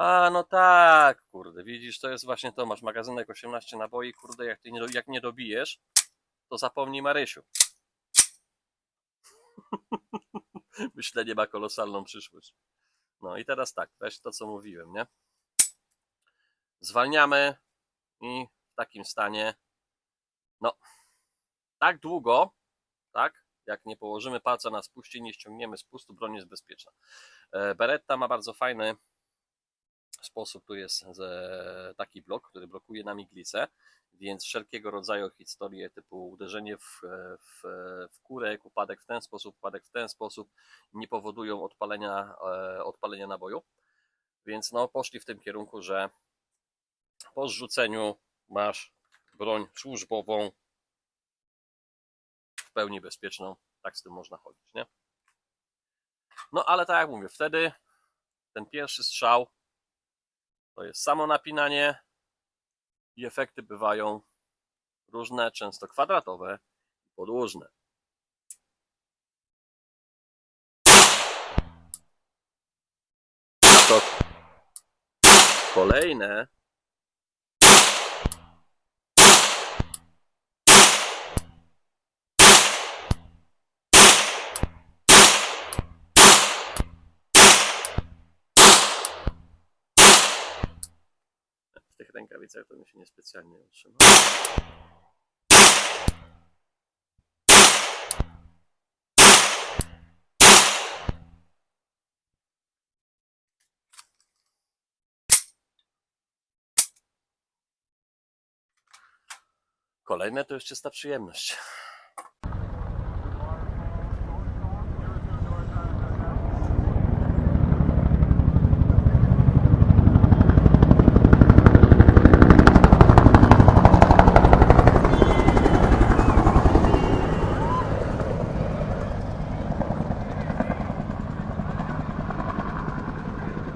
A, no tak, kurde, widzisz, to jest właśnie to, masz magazynek 18 naboi, kurde, jak, ty nie, jak nie dobijesz, to zapomnij Marysiu. Myślenie ma kolosalną przyszłość. No i teraz tak, weź to, co mówiłem, nie? Zwalniamy i w takim stanie, no, tak długo, tak, jak nie położymy palca na spuście, nie ściągniemy spustu, broń jest bezpieczna. E, Beretta ma bardzo fajny sposób, tu jest taki blok, który blokuje nam iglicę, więc wszelkiego rodzaju historie typu uderzenie w, w, w kurek, upadek w ten sposób, upadek w ten sposób nie powodują odpalenia, e, odpalenia naboju. Więc no, poszli w tym kierunku, że po zrzuceniu masz broń służbową w pełni bezpieczną, tak z tym można chodzić, nie? No ale tak jak mówię, wtedy ten pierwszy strzał to jest samo napinanie i efekty bywają różne, często kwadratowe i podłużne. To kolejne tych rękawicach to mi się niespecjalnie utrzyma. Kolejne to już czysta przyjemność.